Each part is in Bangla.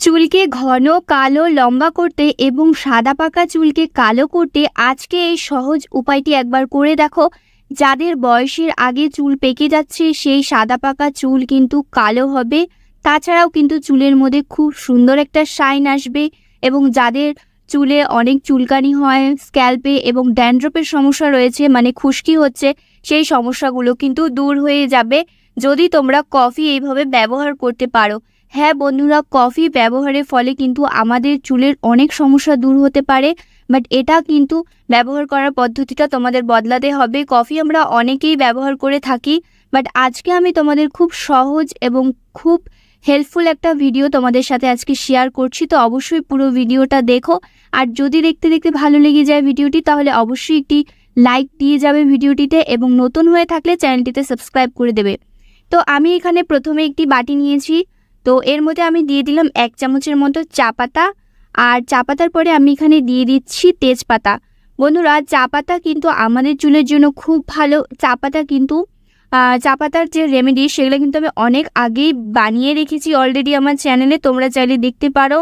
চুলকে ঘন, কালো, লম্বা করতে এবং সাদা পাকা চুলকে কালো করতে আজকে এই সহজ উপায়টি একবার করে দেখো। যাদের বয়সের আগে চুল পেকে যাচ্ছে, সেই সাদা পাকা চুল কিন্তু কালো হবে। তাছাড়াও কিন্তু চুলের মধ্যে খুব সুন্দর একটা শাইন আসবে এবং যাদের চুলে অনেক চুলকানি হয়, স্ক্যাল্পে এবং ড্যান্ড্রপের সমস্যা রয়েছে মানে খুশকি হচ্ছে, সেই সমস্যাগুলো কিন্তু দূর হয়ে যাবে। যদি তোমরা কফি এইভাবে ব্যবহার করতে পারো হ্যাঁ বন্ধুরা, কফি ব্যবহারের ফলে কিন্তু আমাদের চুলের অনেক সমস্যা দূর হতে পারে বাট এটা কিন্তু ব্যবহার করার পদ্ধতিটা তোমাদের বদলাতে হবে। কফি আমরা অনেকেই ব্যবহার করে থাকি বাট আজকে আমি তোমাদের খুব সহজ এবং খুব হেল্পফুল একটা ভিডিও তোমাদের সাথে আজকে শেয়ার করছি, তো অবশ্যই পুরো ভিডিওটা দেখো। আর যদি দেখতে দেখতে ভালো লেগে যায় ভিডিওটি তাহলে অবশ্যই একটি লাইক দিয়ে যাবে ভিডিওটিতে এবং নতুন হয়ে থাকলে চ্যানেলটিতে সাবস্ক্রাইব করে দেবে। তো আমি এখানে প্রথমে একটি বাটি নিয়েছি। তো এর মধ্যে আমি দিয়ে দিলাম এক চামচের মতো চা পাতা। আর চা পাতার পরে আমি এখানে দিয়ে দিচ্ছি তেজপাতা। বন্ধুরা, চা পাতা কিন্তু আমাদের চুলের জন্য খুব ভালো। চা পাতা কিন্তু চা পাতার যে রেমেডি সেগুলো কিন্তু আমি অনেক আগেই বানিয়ে রেখেছি অলরেডি আমার চ্যানেলে তোমরা চাইলে দেখতে পারো।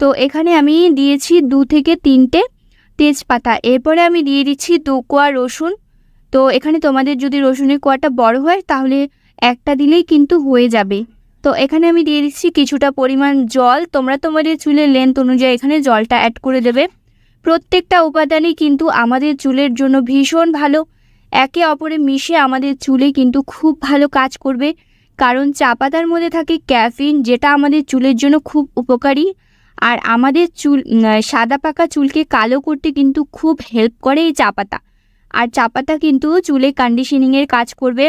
তো এখানে আমি দিয়েছি দু থেকে তিনটে তেজপাতা। এরপরে আমি দিয়ে দিচ্ছি দু কোয়া রসুন। তো এখানে তোমাদের যদি রসুনের কোয়াটা বড় হয়, তাহলে একটা দিলেই কিন্তু হয়ে যাবে। তো এখানে আমি দিয়ে দিচ্ছি কিছুটা পরিমাণ জল। তোমরা তোমাদের চুলের লেন্থ অনুযায়ী এখানে জলটা অ্যাড করে দেবে। প্রত্যেকটা উপাদানই কিন্তু আমাদের চুলের জন্য ভীষণ ভালো। একে অপরে মিশে আমাদের চুলে কিন্তু খুব ভালো কাজ করবে। কারণ চা পাতার মধ্যে থাকে ক্যাফিন, যেটা আমাদের চুলের জন্য খুব উপকারী। আর আমাদের চুল সাদা পাকা চুলকে কালো করতে কিন্তু খুব হেল্প করে এই চা পাতা। আর চা পাতা কিন্তু চুলে কন্ডিশনিংয়ের কাজ করবে।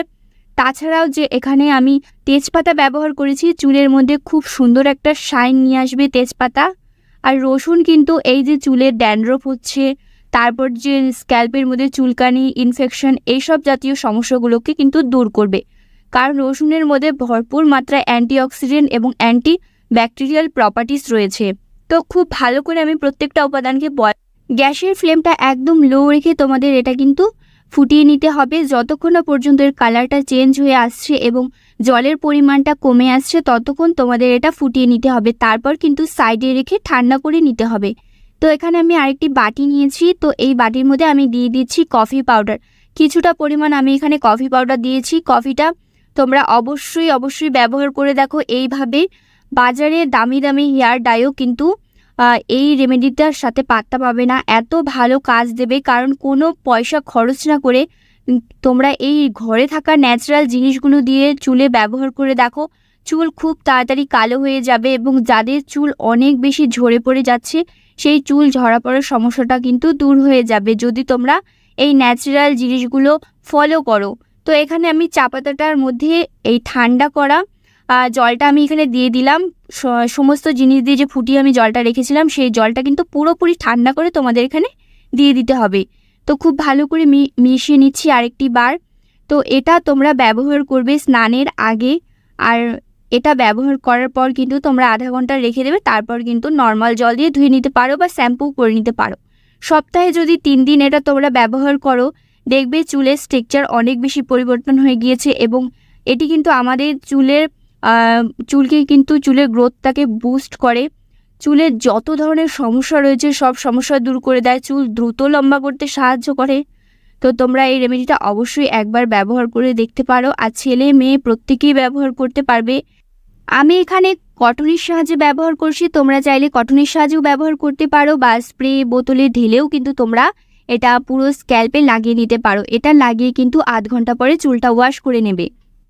তাছাড়াও যে এখানে আমি তেজপাতা ব্যবহার করেছি, চুলের মধ্যে খুব সুন্দর একটা শাইন নিয়ে আসবে তেজপাতা। আর রসুন কিন্তু এই যে চুলের ড্যান্ড্রফ হচ্ছে, তারপর যে স্ক্যাল্পের মধ্যে চুলকানি, ইনফেকশন, এইসব জাতীয় সমস্যাগুলোকে কিন্তু দূর করবে। কারণ রসুনের মধ্যে ভরপুর মাত্রায় অ্যান্টিঅক্সিডেন্ট এবং অ্যান্টি ব্যাকটেরিয়াল প্রপার্টিস রয়েছে। তো খুব ভালো করে আমি প্রত্যেকটা উপাদানকে বয় গ্যাসের ফ্লেমটা একদম লো রেখে তোমাদের এটা কিন্তু ফুটিয়ে নিতে হবে। যতক্ষণ না পর্যন্ত এর কালারটা চেঞ্জ হয়ে আসছে এবং জলের পরিমাণটা কমে আসছে, ততক্ষণ তোমাদের এটা ফুটিয়ে নিতে হবে। তারপর কিন্তু সাইডে রেখে ঠান্ডা করে নিতে হবে। তো এখানে আমি আরেকটি বাটি নিয়েছি। তো এই বাটির মধ্যে আমি দিয়ে দিচ্ছি কফি পাউডার কিছুটা পরিমাণ আমি এখানে কফি পাউডার দিয়েছি। কফিটা তোমরা অবশ্যই অবশ্যই ব্যবহার করে দেখো। এইভাবে বাজারে দামি দামি হেয়ার ডাইও কিন্তু এই রেমেডিটার সাথে পাত্তা পাবে না। এত ভালো কাজ দেবে, কারণ কোনো পয়সা খরচ না করে তোমরা এই ঘরে থাকা ন্যাচারাল জিনিসগুলো দিয়ে চুলে ব্যবহার করে দেখো, চুল খুব তাড়াতাড়ি কালো হয়ে যাবে এবং যাদের চুল অনেক বেশি ঝরে পড়ে যাচ্ছে, সেই চুল ঝরা পড়ার সমস্যাটা কিন্তু দূর হয়ে যাবে। যদি তোমরা এই ন্যাচারাল জিনিসগুলো ফলো করো। তো এখানে আমি চা পাতাটার মধ্যে এই ঠান্ডা করা জলটা আমি এখানে দিয়ে দিলাম। সমস্ত জিনিস দিয়ে যে ফুটিয়ে আমি জলটা রেখেছিলাম, সেই জলটা কিন্তু পুরোপুরি ঠান্ডা করে তোমাদের এখানে দিয়ে দিতে হবে। তো খুব ভালো করে মিশিয়ে নিচ্ছি আরেকটি বার। তো এটা তোমরা ব্যবহার করবে স্নানের আগে। আর এটা ব্যবহার করার পর কিন্তু তোমরা আধা ঘণ্টা রেখে দেবে, তারপর কিন্তু নর্মাল জল দিয়ে ধুয়ে নিতে পারো বা শ্যাম্পু করে নিতে পারো। সপ্তাহে যদি তিন দিন এটা তোমরা ব্যবহার করো, দেখবে চুলের স্ট্রাকচার অনেক বেশি পরিবর্তন হয়ে গিয়েছে এবং এটি কিন্তু আমাদের চুলের চুলকে কিন্তু চুলের গ্রোথটাকে বুস্ট করে। চুলের যত ধরনের সমস্যা রয়েছে, সব সমস্যা দূর করে দেয়। চুল দ্রুত লম্বা করতে সাহায্য করে। তো তোমরা এই রেমেডিটা অবশ্যই একবার ব্যবহার করে দেখতে পারো। আর ছেলে মেয়ে প্রত্যেকেই ব্যবহার করতে পারবে। আমি এখানে কটনের সাহায্যে ব্যবহার করছি। তোমরা চাইলে কটনের সাহায্যেও ব্যবহার করতে পারো বা স্প্রে বোতলে ঢেলেও কিন্তু তোমরা এটা পুরো স্ক্যাল্পে লাগিয়ে নিতে পারো। এটা লাগিয়ে কিন্তু আধ ঘণ্টা পরে চুলটা ওয়াশ করে নেবে।